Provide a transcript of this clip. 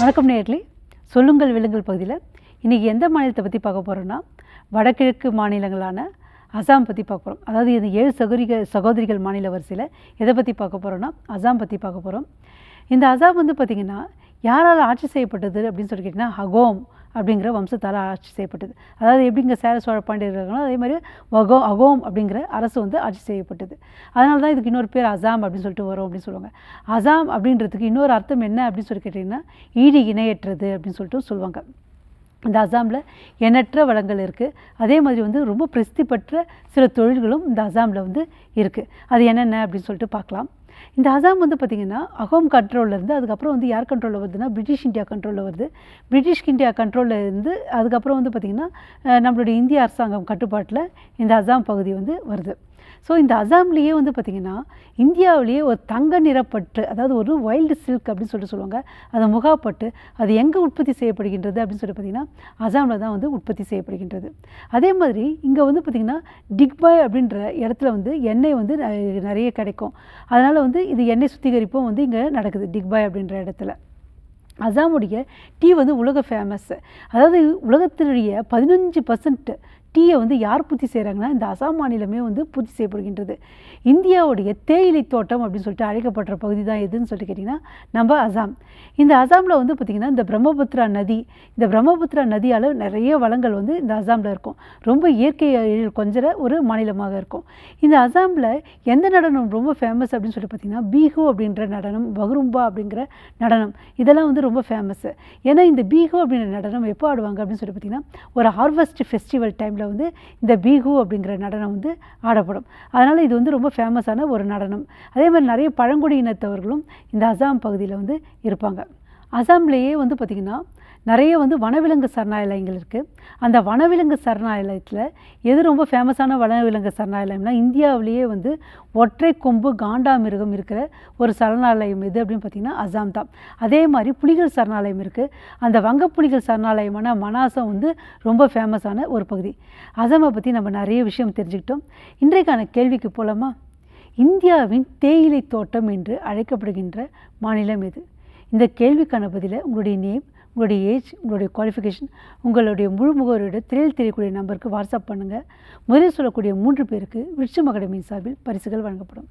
வணக்கம் நேர்லி சொல்லுங்கள் விலங்குகள் பகுதியில். இன்றைக்கி எந்த மாநிலத்தை பற்றி பார்க்க போகிறோன்னா வடகிழக்கு மாநிலங்களான அசாம் பற்றி பார்க்க போகிறோம் அதாவது இந்த ஏழு சகோதரிக சகோதரிகள் மாநில வரிசையில் எதை பற்றி பார்க்க போகிறோன்னா அசாம் பற்றி பார்க்க போகிறோம் இந்த அசாம் வந்து பார்த்திங்கன்னா யாரால் ஆட்சி செய்யப்பட்டது அப்படின்னு சொல்லி கேட்டிங்கன்னா ஹகோம் அப்படிங்கிற வம்சத்தால் ஆட்சி செய்யப்பட்டது. அதாவது எப்படிங்க சேர சோழ பாண்டியர்களோ அதே மாதிரி வகோ அகோம் அப்படிங்கிற அரசு வந்து ஆட்சி செய்யப்பட்டது. அதனால தான் இதுக்கு இன்னொரு பேர் அசாம் அப்படின்னு சொல்லிட்டு வரும் அப்படின்னு சொல்லுவாங்க. அசாம் அப்படின்றதுக்கு இன்னொரு அர்த்தம் என்ன அப்படின்னு சொல்லி கேட்டிங்கன்னா ஈடு இணையற்றது அப்படின்னு சொல்லிட்டு சொல்லுவாங்க. இந்த அசாமில் எண்ணற்ற வளங்கள் இருக்குது அதே மாதிரி வந்து ரொம்ப பிரசித்தி பெற்ற சில தொழில்களும் இந்த அசாமில் வந்து இருக்குது அது என்னென்ன அப்படின்னு சொல்லிட்டு பார்க்கலாம். இந்த அசாம் வந்து பார்த்திங்கன்னா அகோம் கண்ட்ரோலில் இருந்து அதுக்கப்புறம் வந்து யார் கண்ட்ரோலில் வருதுன்னா பிரிட்டிஷ் இந்தியா கண்ட்ரோலில் வருது. பிரிட்டிஷ் இந்தியா கண்ட்ரோலில் இருந்து அதுக்கப்புறம் வந்து பார்த்திங்கன்னா நம்மளுடைய இந்திய அரசாங்கம் கட்டுப்பாட்டில் இந்த அசாம் பகுதி வந்து வருது. ஸோ இந்த அசாம்லேயே வந்து பார்த்திங்கன்னா இந்தியாவிலேயே ஒரு தங்க நிறப்பட்டு அதாவது ஒரு வைல்டு சில்க் அப்படின்னு சொல்லிட்டு சொல்லுவாங்க அது முகாப்பட்டு அது எங்கே உற்பத்தி செய்யப்படுகின்றது அப்படின்னு சொல்லி பார்த்திங்கன்னா அசாமில் தான் வந்து உற்பத்தி செய்யப்படுகின்றது. அதே மாதிரி இங்கே வந்து பார்த்திங்கன்னா டிக்பாய் அப்படின்ற இடத்துல வந்து எண்ணெய் வந்து நிறைய கிடைக்கும். அதனால் வந்து இது எண்ணெய் சுத்திகரிப்பும் வந்து இங்கே நடக்குது டிக்பாய் அப்படின்ற இடத்துல. அசாமுடைய டீ வந்து உலக ஃபேமஸ்ஸு அதாவது உலகத்தினுடைய பதினஞ்சு பர்சன்ட் டீயை வந்து யார் பூர்த்தி செய்கிறாங்கன்னா இந்த அசாம் மாநிலமே வந்து பூர்த்தி செய்யப்படுகின்றது. இந்தியாவுடைய தேயிலை தோட்டம் அப்படின்னு சொல்லிட்டு அழைக்கப்படுற பகுதி தான் எதுன்னு சொல்லிட்டு கேட்டிங்கன்னா நம்ம அசாம். இந்த அசாமில் வந்து பார்த்திங்கன்னா இந்த பிரம்மபுத்திரா நதி இந்த பிரம்மபுத்திரா நதியால் நிறைய வளங்கள் வந்து இந்த அசாமில் இருக்கும். ரொம்ப இயற்கை எழில் கொஞ்சர ஒரு மாநிலமாக இருக்கும். இந்த அசாமில் எந்த நடனம் ரொம்ப ஃபேமஸ் அப்படின்னு சொல்லி பார்த்தீங்கன்னா பீஹு அப்படின்ற நடனம் பகுரும்பா அப்படிங்கிற நடனம் இதெல்லாம் வந்து ரொம்ப ஃபேமஸ்ஸு ஏன்னா இந்த பீஹு அப்படின்ற நடனம் எப்போ ஆடுவாங்க அப்படின்னு சொல்லி பார்த்தீங்கன்னா ஒரு ஹார்வெஸ்ட் ஃபெஸ்டிவல் டைமில் வந்து இந்த பீகு அப்படிங்கிற நடனம் வந்து ஆடப்படும். அதனால் இது வந்து ரொம்ப ஃபேமஸான ஒரு நடனம். அதே மாதிரி நிறைய பழங்குடி இனத்தவர்களும் இந்த அசாம் பகுதியில் வந்து இருப்பாங்க. அசாம்லேயே வந்து பார்த்திங்கன்னா நிறைய வந்து வனவிலங்கு சரணாலயங்கள் இருக்குது அந்த வனவிலங்கு சரணாலயத்தில் எது ரொம்ப ஃபேமஸான வனவிலங்கு சரணாலயம்னா இந்தியாவிலேயே வந்து ஒற்றை கொம்பு காண்டாமிருகம் இருக்கிற ஒரு சரணாலயம் எது அப்படின்னு பார்த்திங்கன்னா அசாம் தான். அதே மாதிரி புலிகள் சரணாலயம் இருக்குது அந்த வங்க புலிகள் சரணாலயமான மனாசம் வந்து ரொம்ப ஃபேமஸான ஒரு பகுதி. அசாமை பற்றி நம்ம நிறைய விஷயம் தெரிஞ்சுக்கிட்டோம். இன்றைக்கான கேள்விக்கு போகலாமா இந்தியாவின் தேயிலை தோட்டம் என்று அழைக்கப்படுகின்ற மாநிலம் எது? இந்த கேள்விக்கான பதிலை உங்களுடைய நேம் உங்களுடைய ஏஜ் உங்களுடைய குவாலிஃபிகேஷன் உங்களுடைய முழு முகவரியோட திரையில் தெரியக்கூடிய நம்பருக்கு வாட்ஸ்அப் பண்ணுங்கள் முதலில் சொல்லக்கூடிய மூன்று பேருக்கு விருட்சம் அகாடமியின் சார்பில் பரிசுகள் வழங்கப்படும்.